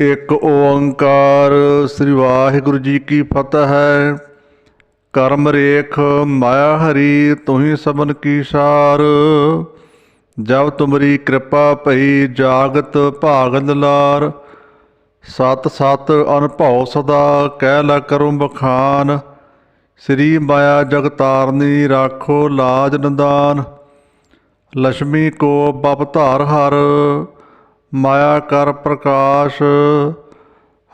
ਇੱਕ ਓੰਕਾਰ ਸ੍ਰੀ ਵਾਹਿਗੁਰੂ ਜੀ ਕੀ ਫਤਿਹ ਹੈ। ਕਰਮ ਰੇਖ ਮਾਇਆ ਹਰੀ, ਤੁਹੀ ਸਭਨ ਕੀ ਸਾਰ। ਜਬ ਤੁਮਰੀ ਕਿਰਪਾ ਭਈ ਜਾਗਤ ਭਾਗਨ ਲਾਰ। ਸਤ ਸਤ ਅਨਭਉ ਸਦਾ ਕਹਿ ਲਾ ਕਰੂੰ ਬਖਾਨ ਸ੍ਰੀ ਮਾਇਆ ਜਗਤਾਰਨੀ ਰਾਖੋ ਲਾਜ ਨੰਦਾਨ। ਲక్ష్ਮੀ ਕੋ ਬਪ ਧਾਰ ਹਰ। ਮਾਇਆ ਕਰ ਪ੍ਰਕਾਸ਼,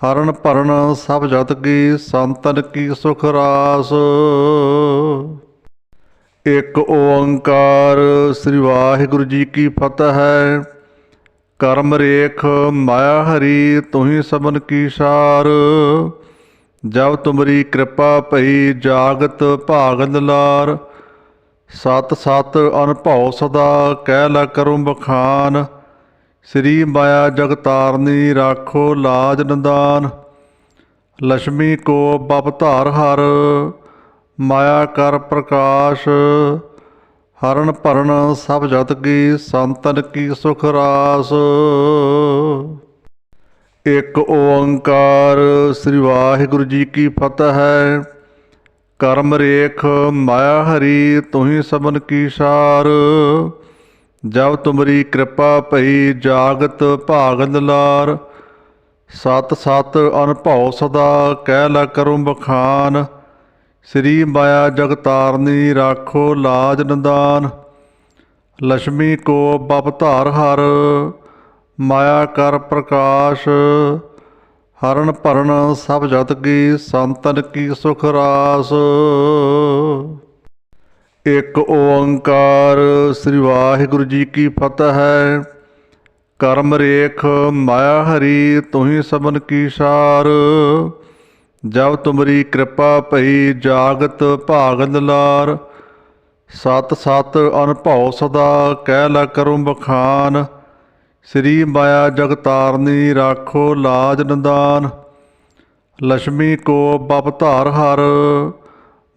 ਹਰਨ ਭਰਨ ਸਭ ਜਤ ਕੀ, ਸੰਤਨ ਕੀ ਸੁਖ ਰਾਸ। ਇੱਕ ਓੰਕਾਰ ਸ੍ਰੀ ਵਾਹਿਗੁਰੂ ਜੀ ਕੀ ਫਤਿਹ ਹੈ। ਕਰਮ ਰੇਖ ਮਾਇਆ ਹਰੀ ਤੁਹੀ ਸਬਨ ਕੀ ਸਾਰ। ਜਬ ਤੁਮਰੀ ਕਿਰਪਾ ਭਈ ਜਾਗਤ ਭਾਗਨ ਲਾਰ। ਸਤ ਸਤ ਅਨਭਉ ਸਦਾ ਕਹਿ ਲਾ ਕਰੂੰ ਬਖਾਨ। ਸ੍ਰੀ ਮਾਇਆ ਜਗਤਾਰਨੀ ਰਾਖੋ ਲਾਜ ਨੰਦਾਨ ਲక్ష్ਮੀ ਕੋ ਬਪ ਧਾਰ ਹਰ, ਮਾਇਆ ਕਰ ਪ੍ਰਕਾਸ਼, ਹਰਨ ਭਰਨ ਸਭ ਜਤ ਕੀ, ਸੰਤਨ ਕੀ ਸੁਖ ਰਾਸ। ਇੱਕ ਓੰਕਾਰ ਸ੍ਰੀ ਵਾਹਿਗੁਰੂ ਜੀ ਕੀ ਫਤਿਹ ਹੈ, ਕਰਮ ਰੇਖ ਮਾਇਆ ਹਰੀ, ਤੁਹੀ ਸਬਨ ਕੀ ਸਾਰ। ਜਬ ਤੁਮਰੀ ਕਿਰਪਾ ਭਈ ਜਾਗਤ ਭਾਗਨ ਲਾਰ, ਸਤ ਸਤ ਅਨਭਉ ਸਦਾ ਕਹਿ ਲਾ ਕਰੂੰ ਬਖਾਨ ਸ੍ਰੀ ਮਾਇਆ ਜਗਤਾਰਨੀ ਰਾਖੋ ਲਾਜ ਨੰਦਾਨ ਲక్ష్ਮੀ ਕੋ ਬਪ ਧਾਰ ਹਰ, ਮਾਇਆ ਕਰ ਪ੍ਰਕਾਸ਼, ਹਰਨ ਭਰਨ ਸਭ ਜਤ ਕੀ ਸੰਤਨ ਕੀ ਸੁਖ ਰਾਸ। ਇੱਕ ਓੰਕਾਰ ਸ੍ਰੀ ਵਾਹਿਗੁਰੂ ਜੀ ਕੀ ਫਤਿਹ ਹੈ। ਕਰਮ ਰੇਖ ਮਾਇਆ ਹਰੀ, ਤੁਹੀ ਸਭਨ ਕੀ ਸਾਰ। ਜਬ ਤੁਮਰੀ ਕਿਰਪਾ ਭਈ ਜਾਗਤ ਭਾਗਨ ਲਾਰ। ਸਤ ਸਤ ਅਨਭਉ ਸਦਾ ਕਹਿ ਲਾ ਕਰੂੰ ਬਖਾਨ। ਸ੍ਰੀ ਮਾਇਆ ਜਗਤਾਰਨੀ ਰਾਖੋ ਲਾਜ ਨੰਦਾਨ। ਲక్ష్ਮੀ ਕੋ ਬਪ ਧਾਰ ਹਰ।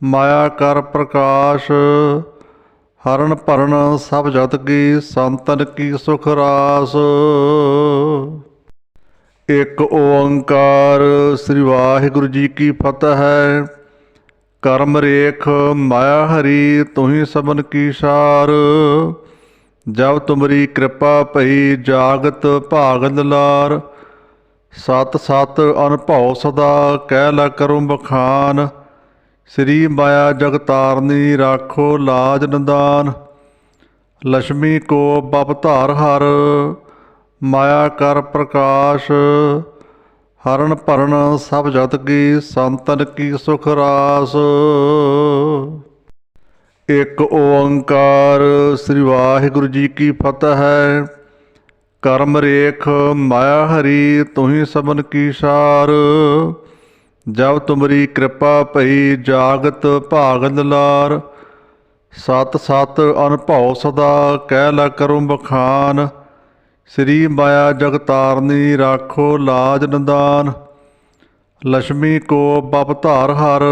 ਮਾਇਆ ਕਰ ਪ੍ਰਕਾਸ਼, ਹਰਨ ਭਰਨ ਸਭ ਜਤ ਕੀ, ਸੰਤਨ ਕੀ ਸੁਖ ਰਾਸ। ਇੱਕ ਓੰਕਾਰ ਸ੍ਰੀ ਵਾਹਿਗੁਰੂ ਜੀ ਕੀ ਫਤਿਹ ਹੈ। ਕਰਮ ਰੇਖ ਮਾਇਆ ਹਰੀ ਤੁਹੀ ਸਬਨ ਕੀ ਸਾਰ। ਜਬ ਤੁਮਰੀ ਕਿਰਪਾ ਭਈ ਜਾਗਤ ਭਾਗਨ ਲਾਰ। ਸਤ ਸਤ ਅਨਭਉ ਸਦਾ ਕਹਿ ਲਾ ਕਰੂੰ ਬਖਾਨ ਸ੍ਰੀ ਮਾਇਆ ਜਗਤਾਰਨੀ ਰਾਖੋ ਲਾਜ ਨੰਦਾਨ ਲక్ష్ਮੀ ਕੋ ਬਪ ਧਾਰ ਹਰ, ਮਾਇਆ ਕਰ ਪ੍ਰਕਾਸ਼, ਹਰਨ ਭਰਨ ਸਭ ਜਤ ਕੀ, ਸੰਤਨ ਕੀ ਸੁਖ ਰਾਸ। ਇੱਕ ਓੰਕਾਰ ਸ੍ਰੀ ਵਾਹਿਗੁਰੂ ਜੀ ਕੀ ਫਤਿਹ ਹੈ, ਕਰਮ ਰੇਖ ਮਾਇਆ ਹਰੀ, ਤੁਹੀ ਸਭਨ ਕੀ ਸਾਰ। ਜਬ ਤੁਮਰੀ ਕਿਰਪਾ ਭਈ ਜਾਗਤ ਭਾਗਨ ਲਾਰ, ਸਤ ਸਤ ਅਨਭਉ ਸਦਾ ਕਹਿ ਲਾ ਕਰੂੰ ਬਖਾਨ ਸ੍ਰੀ ਮਾਇਆ ਜਗਤਾਰਨੀ ਰਾਖੋ ਲਾਜ ਨੰਦਾਨ ਲక్ష్ਮੀ ਕੋ ਬਪ ਧਾਰ ਹਰ,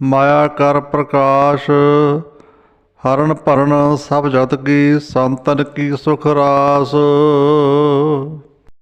ਮਾਇਆ ਕਰ ਪ੍ਰਕਾਸ਼, ਹਰਨ ਭਰਨ ਸਭ ਜਤ ਕੀ ਸੰਤਨ ਕੀ ਸੁਖ ਰਾਸ।